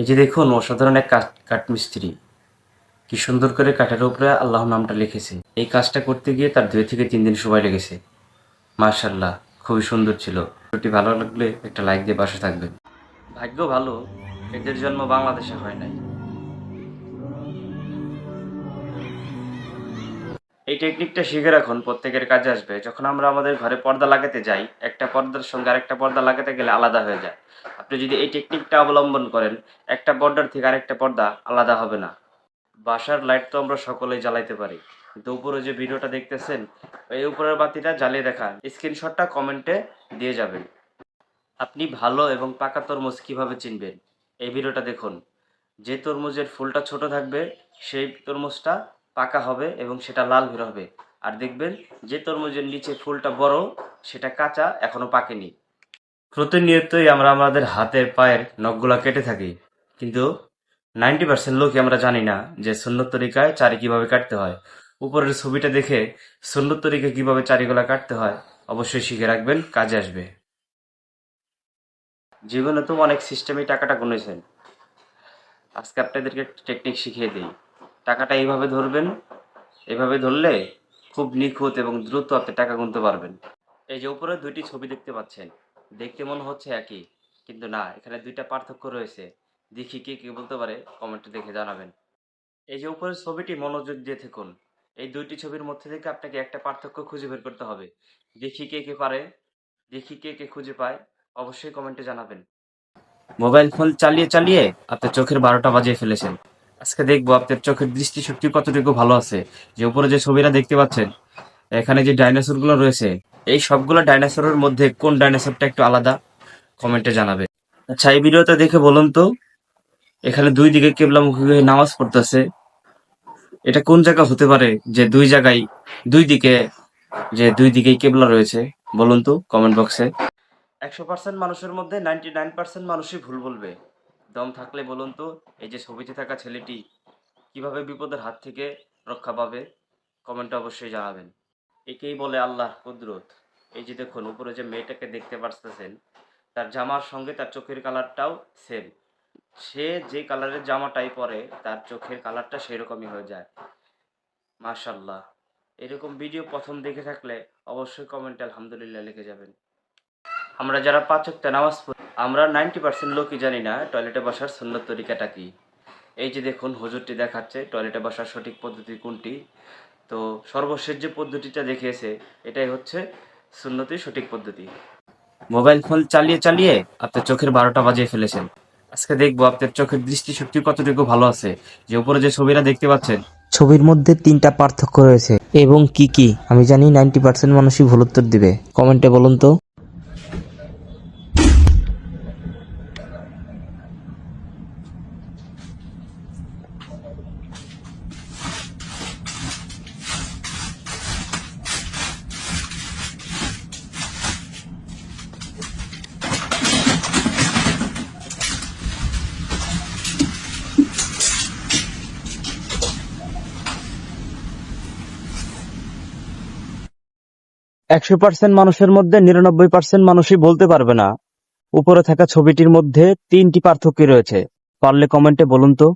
এই যে দেখুন, অসাধারণ এক কাঠ, কাঠমিস্ত্রি। কি সুন্দর করে কাঠের উপরে আল্লাহ নামটা লিখেছে। এই কাজটা করতে গিয়ে তার দুই থেকে তিন দিন সময় লেগেছে। মার্শাল্লাহ খুবই সুন্দর ছিল। ভিডিওটি ভালো লাগলে একটা লাইক দিয়ে পাশে থাকবেন। ভাগ্য ভালো, এদের জন্ম বাংলাদেশে হয় নাই। এই টেকনিকটা শিখে রাখুন, প্রত্যেকের কাজে আসবে। যখন আমরা আমাদের ঘরে পর্দা লাগাতে যাই, একটা পর্দার সঙ্গে আরেকটা পর্দা লাগাতে গেলে আলাদা হয়ে যায়। আপনি যদি এই টেকনিকটা অবলম্বন করেন, একটা পর্দার থেকে আরেকটা পর্দা আলাদা হবে না। বাসার লাইট তো আমরা সকলেই জ্বালাইতে পারি। কিন্তু উপরে যে ভিডিওটা দেখতেছেন, এই উপরের বাতিটা জ্বালিয়ে দেখান। স্ক্রিনশটটা কমেন্টে দিয়ে যাবেন। আপনি ভালো এবং পাকা তরমুজ কীভাবে চিনবেন? এই ভিডিওটা দেখুন। যে তরমুজের ফুলটা ছোট থাকবে, সেই তরমুজটা পাকা হবে এবং সেটা লাল বের হবে। আর দেখবেন যে তরমুজের নিচে ফুলটা বড়, সেটা কাঁচা, এখনও পাকেনি। প্রতিনিয়তই আমরা আমাদের হাতের পায়ের নখগুলা কেটে থাকি। কিন্তু নাইনটি পার্সেন্ট লোকই আমরা জানি না যে সুন্নত তরিকায় চারি কীভাবে কাটতে হয়। উপরের ছবিটা দেখে সুন্নত তরিকায় কীভাবে চারিগুলা কাটতে হয়, অবশ্যই শিখে রাখবেন, কাজে আসবে। জীবনে তো অনেক সিস্টেমে টাকাটা গুনেছেন। আজকে আপনাদেরকে টেকনিক শিখিয়ে দিই। টাকাটা এইভাবে ধরবেন, এইভাবে ধরলে খুব নিখুঁত এবং দ্রুত আপনি টাকা গুনতে পারবেন। এই যে উপরে দুইটি ছবি দেখতে পাচ্ছেন, দেখতে মনে হচ্ছে একই, কিন্তু না, এখানে দুইটা পার্থক্য রয়েছে। দেখি কে কে বলতে পারে, কমেন্টে দেখে জানাবেন। এই যে উপরের ছবিটি মনোযোগ দিয়ে থাকুন এই দুইটি ছবির মধ্যে থেকে আপনাকে একটা পার্থক্য খুঁজে বের করতে হবে। দেখি কে কে পারে, দেখি কে কে খুঁজে পায়, অবশ্যই কমেন্টে জানাবেন। মোবাইল ফোন চালিয়ে চালিয়ে আপনার চোখের বারোটা বাজিয়ে ফেলেছেন। আজকে দেখব আপনার চোখের দৃষ্টিশক্তি কতটুকু ভালো আছে। যে উপরে যে ছবিটা দেখতে পাচ্ছেন, এখানে যে ডাইনোসরগুলো রয়েছে, এই সবগুলো ডাইনোসরের মধ্যে কোন ডাইনোসরটা একটু আলাদা কমেন্টে জানাবে আচ্ছা এই ভিডিওটা দেখে বলুন তো, এখানে দুই দিকে কেবলামুখী হয়ে নামাজ পড়তেছে। এটা কোন জায়গা হতে পারে যে দুই জায়গায়, দুই দিকে, যে দুই দিকেই কেবলা রয়েছে? বলুন তো কমেন্ট বক্সে একশো পার্সেন্ট মানুষের মধ্যে নাইনটি নাইন পার্সেন্ট মানুষই ভুল বলবে। দম থাকলে বলুন তো, এই যে ছবিতে থাকা ছেলেটি কীভাবে বিপদের হাত থেকে রক্ষা পাবে? কমেন্টে অবশ্যই জানাবেন। একেই বলে আল্লাহ কুদরত। এই যে দেখুন, উপরে যে মেয়েটাকে দেখতে পারতেছেন, তার জামার সঙ্গে তার চোখের কালারটাও সেম সে যে কালারের জামাটাই পরে, তার চোখের কালারটা সেরকমই হয়ে যায়। মাশাল্লাহ এরকম ভিডিও প্রথম দেখে থাকলে অবশ্যই কমেন্টে আলহামদুলিল্লাহ লিখে যাবেন। আমরা যারা পাঁচ ওয়াক্ত নামাজ পড়ি আমরা নাইনটি পার্সেন্ট লোকই জানি না টয়লেটে বসার সুন্দর তরিকাটা কি। এই যে দেখুন হুজুরটি দেখাচ্ছে টয়লেটে বসার সঠিক পদ্ধতি কোনটি। তো সর্বশেষ যে পদ্ধতিটা দেখিয়েছে এটাই হচ্ছে সুন্নতির সঠিক পদ্ধতি। মোবাইল ফোন চালিয়ে চালিয়ে আপনার চোখের বারোটা বাজিয়ে ফেলেছেন। আজকে দেখব আপনার চোখের দৃষ্টিশক্তি কতটুকু ভালো আছে। যে উপরে যে ছবিটা দেখতে পাচ্ছেন ছবির মধ্যে তিনটা পার্থক্য রয়েছে। এবং কি কি? আমি জানি নাইনটি পার্সেন্ট মানুষই ভুল উত্তর দিবে। কমেন্টে বলুন তো। একশো পার্সেন্ট মানুষের মধ্যে নিরানব্বই পার্সেন্ট মানুষই বলতে পারবে না। উপরে থাকা ছবিটির মধ্যে তিনটি পার্থক্য রয়েছে। পারলে কমেন্টে বলুন তো।